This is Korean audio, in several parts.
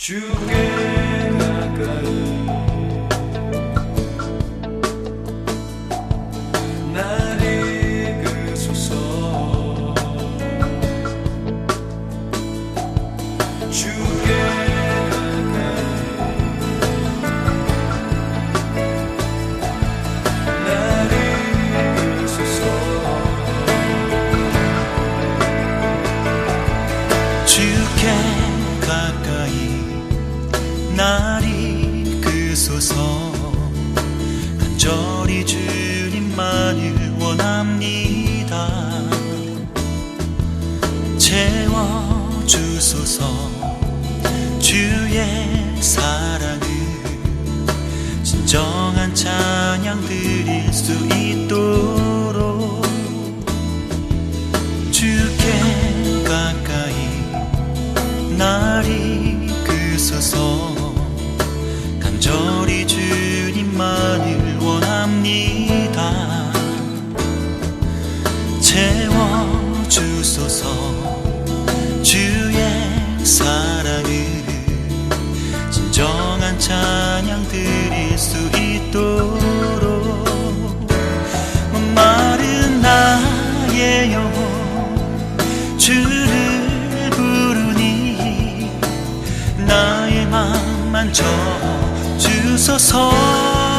주께 가까이 나를 그소서. 주께 나리 그소서. 간절히 주님만을 원합니다. 채워주소서. 주의 사랑을 진정한 찬양 드릴 수 있도록 주소서. 주의 사랑을 진정한 찬양 드릴 수 있도록 마른 나의 영혼 주를 부르니 나의 맘 만져 주소서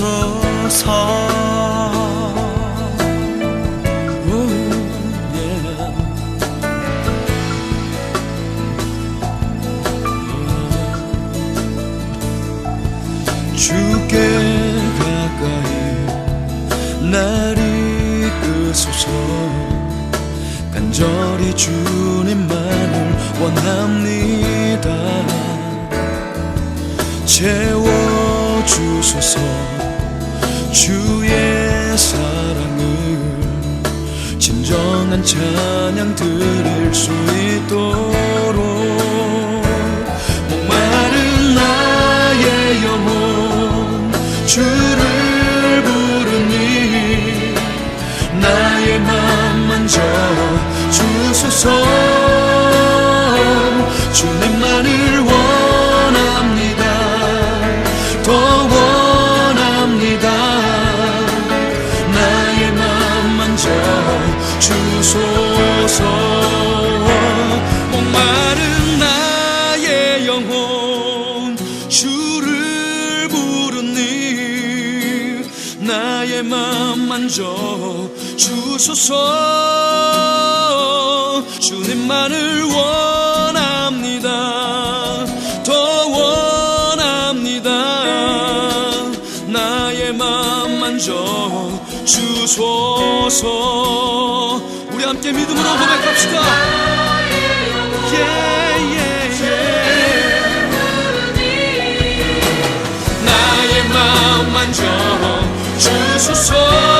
주소서. 주께 가까이 나를 이끄소서. 간절히 주님만을 원합니다. 채워주소서 주의 사랑을 진정한 찬양 드릴 수 있도록 목마른 나의 영혼 주를 부르니 나의 맘 만져 주소서. 주님 맘 만져 주소서. 주님만을 원합니다. 더 원합니다. 나의 맘 만져 주소서. 우리 함께 믿음으로 고백합시다. 마음 만져 주 vejo o sol.